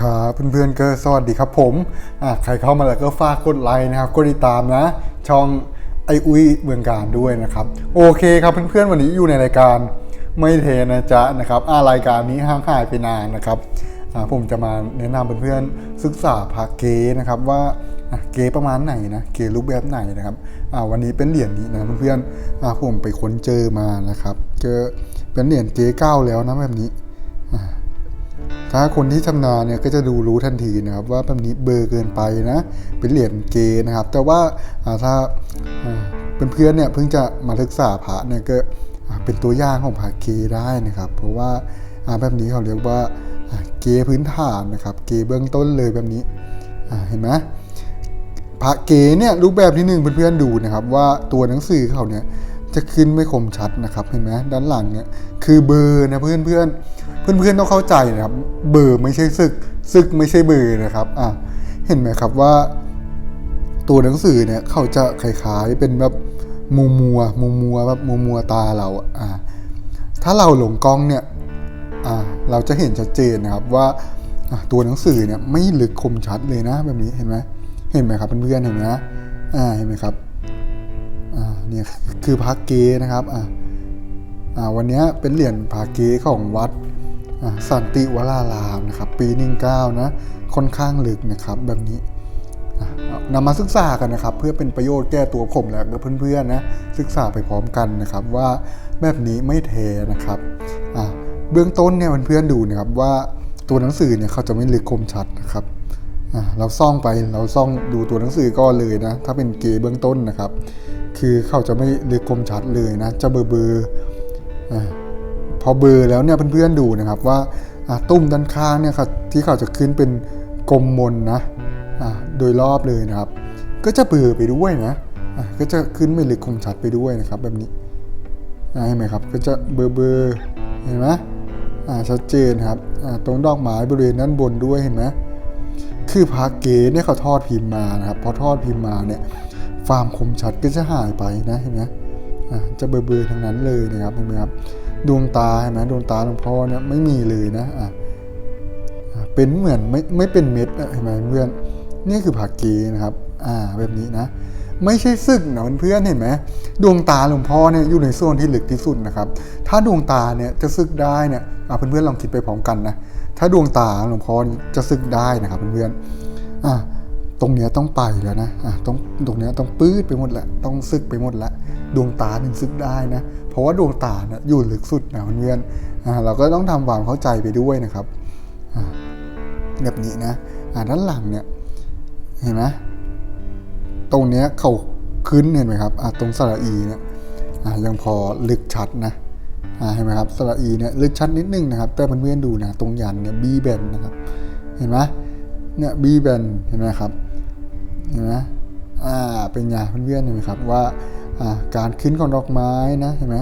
ครับเพื่อนๆก็สวัสดีครับผมอะใครเข้ามาแล้วก็ฝากกดไลค์นะครับกดติดตามนะ ช่องไออุ้ยเมืองการด้วยนะครับ โอเคครับเพื่อนๆวันนี้อยู่ในรายการไม่เทนะจ๊ะนะครับอ่ารายการนี้ห่างหายไปนานนะครับอ่าผมจะมาแนะนำเพื่อนๆศึกษาพระเกนะครับว่าเกประมาณไหนนะเกรูปแบบไหนนะครับอ่าวันนี้เป็นเหรียญนี้นะเพื่อนๆอ่าผมไปค้นเจอมานะครับเจอเป็นเหรียญเกเก้าแล้วนะแบบนี้ ถ้าคนที่ชำนาญเนี่ยก็จะดูรู้ทันทีนะครับ ว่าแบบนี้เบอร์เกินไปนะ เป็นเหรียญเกนะครับ แต่ว่าถ้าอ่าเพื่อนๆเนี่ยเพิ่งจะมาศึกษาพระเนี่ยก็เป็นตัวอย่างของพระเกได้นะครับ เพราะว่าแบบนี้เขาเรียกว่าเกพื้นฐานนะครับ เกเบื้องต้นเลยแบบนี้เห็นไหมพระเกเนี่ยรูปแบบที่หนึ่งเพื่อนๆดูนะครับ ว่าตัวหนังสือเขาเนี่ยจะขึ้นไม่คมชัดนะครับเห็นไหมด้านหลังเนี่ยคือเบอร์นะเพื่อนๆ เพื่อนๆต้องเข้าใจนะครับ เบอร์ไม่ใช่ซึก ซึกไม่ใช่เบอร์นะครับอะเห็นไหมครับว่า ตัวหนังสือเนี่ยเขาจะคล้ายๆเป็นแบบมัวมัวมัวมัวแบบมัวมัวตาเราอะถ้าเราหลงกล้องเนี่ยอะเราจะเห็นชัดเจนนะครับว่าตัวหนังสือเนี่ยไม่ลึกคมชัดเลยนะแบบนี้เห็นไหมเห็นไหมครับเพื่อนๆเห็นไหมอ่าเห็นไหมครับอ่าเนี่ยคือพักเกนะครับอะอ่าวันนี้เป็นเหรียญผาเกของวัด สันติวรารามนะครับ ปี19นะค่อนข้างลึกนะครับแบบนี้นำมาศึกษากันนะครับ เพื่อเป็นประโยชน์แก้ตัวผมและเพื่อนๆนะศึกษาไปพร้อมกันนะครับ ว่าแบบนี้ไม่เทนะครับเบื้องต้นเนี่ยเพื่อนๆดูนะครับว่าตัวหนังสือเนี่ยเขาจะไม่ลึกคมชัดนะครับเราซ่องไปเราซ่องดูตัวหนังสือก็เลยนะ ถ้าเป็นเกเบื้องต้นนะครับ คือเขาจะไม่ลึกคมชัดเลยนะ จะเบอร์เบอร์ อ่าพอเบอร์แล้วเนี่ยเพื่อนๆดูนะครับว่าตุ้มด้านข้างเนี่ยครับที่เขาจะขึ้นเป็นกลมมนนะโดยรอบเลยนะครับ ก็จะเบลอไปด้วยนะก็จะขึ้นไม่ลึกคมชัดไปด้วยนะครับ แบบนี้เห็นไหมครับก็จะเบลอเบอร์เห็นไหมชัดเจนครับตรงดอกไม้บริเวณด้านบนด้วยเห็นไหมคือพาเกเนี่ยเขาทอดพิมพ์มานะครับพอทอดพิมพ์มาเนี่ยความคมชัดก็จะหายไปนะเห็นไหมอะจะเบลอๆทั้งนั้นเลยนะครับเห็นไหมครับ ดวงตาเห็นไหมดวงตาหลวงพ่อเนี่ยไม่มีเลยนะอะเป็นเหมือนไม่ไม่เป็นเม็ดเห็นไหมเพื่อนนี่คือผาเกนะครับ อ่าแบบนี้นะ ไม่ใช่ซึกนะเพื่อนเห็นไหมดวงตาหลวงพ่อเนี่ยอยู่ในโซนที่ลึกที่สุดนะครับ ถ้าดวงตาเนี่ยจะซึกได้เนี่ยอะเพื่อนลองคิดไปพร้อมกันนะถ้าดวงตาหลวงพ่อจะซึกได้นะครับเพื่อนๆอะ ตรงเนี้ยต้องไปแล้วนะอะต้องตรงเนี้ยต้องปื้ดไปหมดแหละ ต้องซึกไปหมดละดวงตาถึงซึกได้นะ เพราะว่าดวงตาเนี่ยอยู่ลึกสุดนะเพื่อนอะเราก็ต้องทำความเข้าใจไปด้วยนะครับอะแบบนี้นะอะด้านหลังเนี่ยเห็นไหมตรงเนี้ยเขาขึ้นเห็นไหมครับอะตรงสระอีเนี่ยอะยังพอลึกชัดนะอะเห็นไหมครับสระอีเนี่ยลึกชัดนิดนึงนะครับ แต่เพื่อนๆดูนะตรงยันเนี่ยบีแบนนะครับ เห็นไหมเนี่ยบีแบนเห็นไหมครับ เห็นไหมอ่าเป็นไงเพื่อนๆเห็นไหมครับว่าอ่าการขึ้นของดอกไม้นะเห็นไหม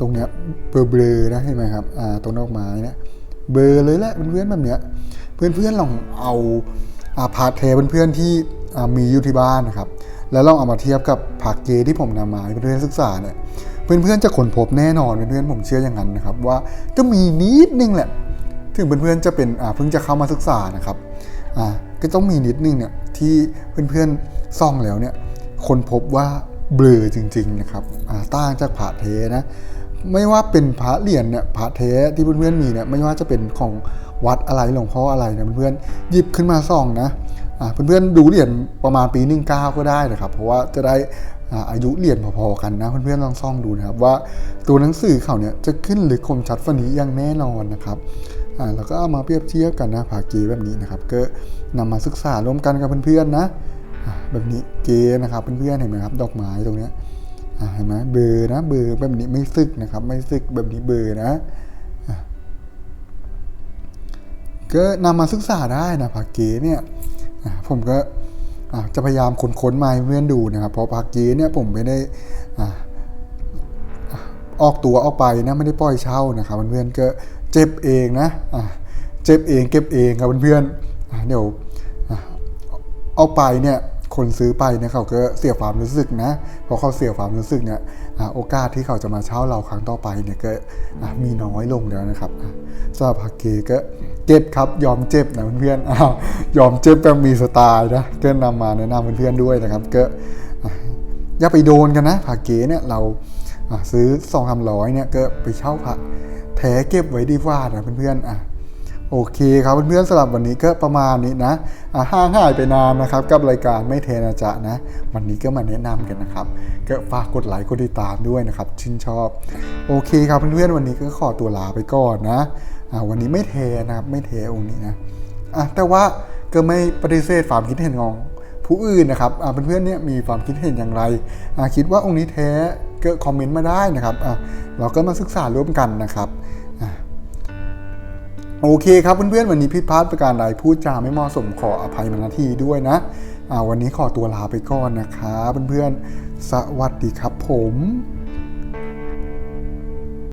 ตรงเนี้ยเบลอๆนะเห็นไหมครับอ่าตรงดอกไม้เนี่ยเบลอเลยแหละเพื่อนๆแบบเนี้ยเพื่อนๆลองเอาอาพาเทเพื่อนๆที่อ่ามีอยู่ที่บ้านนะครับ แล้วลองเอามาเทียบกับผักเกที่ผมนำมาเพื่อนๆศึกษาเนี่ยเพื่อนๆจะค้นพบแน่นอนเพื่อนๆผมเชื่ออย่างนั้นนะครับว่าก็มีนิดนึงแหละ ถึงเพื่อนๆจะเป็นอ่าเพิ่งจะเข้ามาศึกษานะครับ อ่าก็ต้องมีนิดนึงเนี่ยที่เพื่อนๆซ่องแล้วเนี่ยคนพบว่าเบลอจริงๆนะครับต่างจากผาเทนะไม่ว่าเป็นพระเหรียญเนี่ยพระเทที่เพื่อนๆมีเนี่ยไม่ว่าจะเป็นของวัดอะไรหลวงพ่ออะไรนะเพื่อนๆหยิบขึ้นมาส่องนะอ่าเพื่อนๆดูเหรียญประมาณปี 19 ก็ได้นะครับ เพราะว่าจะได้อายุเหรียญพอๆกันนะเพื่อนๆลองซ่องดูนะครับว่าตัวหนังสือเขาเนี่ยจะขึ้นหรือคมชัดฝันนี้อย่างแน่นอนนะครับ แล้วก็เอามาเปรียบเทียบกันนะผาเกแบบนี้นะครับ ก็นำมาศึกษาร่วมกันกับเพื่อนๆนะแบบนี้เกนะครับเพื่อนๆเห็นไหมครับ ดอกไม้ตรงเนี้ยเห็นไหมเบอร์นะเบอร์แบบนี้ไม่ซึกนะครับ ไม่ซึกแบบนี้เบอร์นะก็นำมาศึกษาได้นะผักเกเนี่ยผมก็จะพยายามค้นๆมาให้เพื่อนดูนะครับเพราะผักเกเนี่ยผมไม่ได้อะอะออกตัวออกไปนะไม่ได้ปล่อยเช่านะครับเพื่อนๆก็ เจ็บเองนะเจ็บเองเก็บเองครับเพื่อนๆเดี๋ยวเอาไปเนี่ยคนซื้อไปเนี่ยเขาก็เสียความรู้สึกนะพอเขาเสียความรู้สึกเนี่ยโอกาสที่เขาจะมาเช่าเราครั้งต่อไปเนี่ยก็มีน้อยลงแล้วนะครับอะสำหรับฮักเกก็เจ็บครับยอมเจ็บนะเพื่อนๆยอมเจ็บแบบมีสไตล์นะก็นำมาแนะนำเพื่อนๆด้วยนะครับก็อย่าไปโดนกันนะผักเกเนี่ยเราซื้อสองสามร้อยเนี่ยก็ไปเช่าผัก แท้เก็บไว้ดีกว่านะเพื่อนๆอะโอเคครับเพื่อนๆสำหรับวันนี้ก็ประมาณนี้นะอะห่างหายไปนานนะครับ กับรายการไม่เทนะจะนะ วันนี้ก็มาแนะนำกันนะครับ ก็ฝากกดไลค์กดติดตามด้วยนะครับชื่นชอบ โอเคครับเพื่อนๆวันนี้ก็ขอตัวลาไปก่อนนะอะวันนี้ไม่เทนะครับไม่เทองค์นี้นะอะแต่ว่าก็ไม่ปฏิเสธความคิดเห็นของผู้อื่นนะครับอะเพื่อนๆเนี่ยมีความคิดเห็นอย่างไรอะคิดว่าองค์นี้แท้ ก็คอมเมนต์มาได้นะครับเราก็มาศึกษาร่วมกันนะครับอโอเคครับเพื่อนๆวันนี้พิดพลาดประการใดพูดจาไม่เหมาะสมขออภัยมาณทีด้วยนะวันนี้ขอตัวลาไปก่อนนะครับเพื่อนๆสวัสดีครับผม